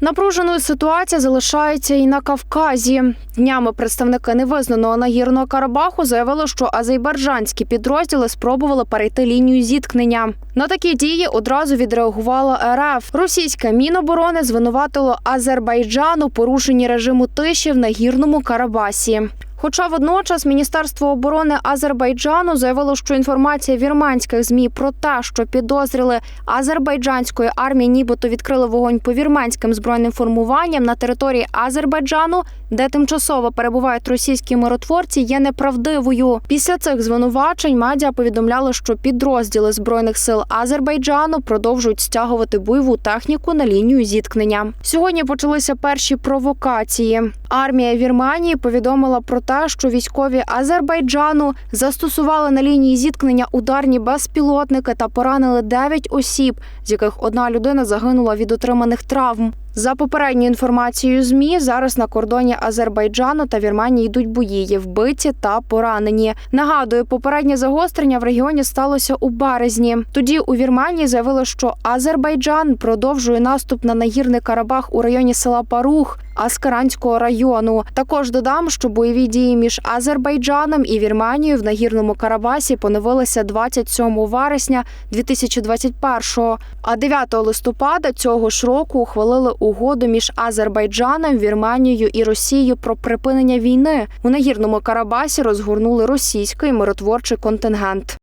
Напруженою ситуація залишається і на Кавказі. Днями представники невизнаного нагірного Карабаху заявили, що азербайджанські підрозділи спробували перейти лінію зіткнення. На такі дії одразу відреагувала РФ. Російське міноборони звинуватило Азербайджан у порушенні режиму тиші в нагірному Карабасі. Хоча водночас Міністерство оборони Азербайджану заявило, що інформація вірменських змі про те, що підозріли азербайджанської армії, нібито відкрили вогонь по вірменським збройним формуванням на території Азербайджану, де тимчасово перебувають російські миротворці, є неправдивою. Після цих звинувачень медіа повідомляли, що підрозділи збройних сил Азербайджану продовжують стягувати бойову техніку на лінію зіткнення. Сьогодні почалися перші провокації. Армія Вірменії повідомила про те, що військові Азербайджану застосували на лінії зіткнення ударні безпілотники та поранили 9 осіб, з яких одна людина загинула від отриманих травм. За попередньою інформацією ЗМІ, зараз на кордоні Азербайджану та Вірменії йдуть бої, є вбиті та поранені. Нагадую, попереднє загострення в регіоні сталося у березні. Тоді у Вірменії заявили, що Азербайджан продовжує наступ на нагірний Карабах у районі села Парух. Аскаранського району також додам, що бойові дії між Азербайджаном і Вірменією в нагірному Карабасі поновилися 27 вересня 2021-го. А 9 листопада цього ж року ухвалили угоду між Азербайджаном, Вірманією і Росією про припинення війни. У нагірному Карабасі розгорнули російський миротворчий контингент.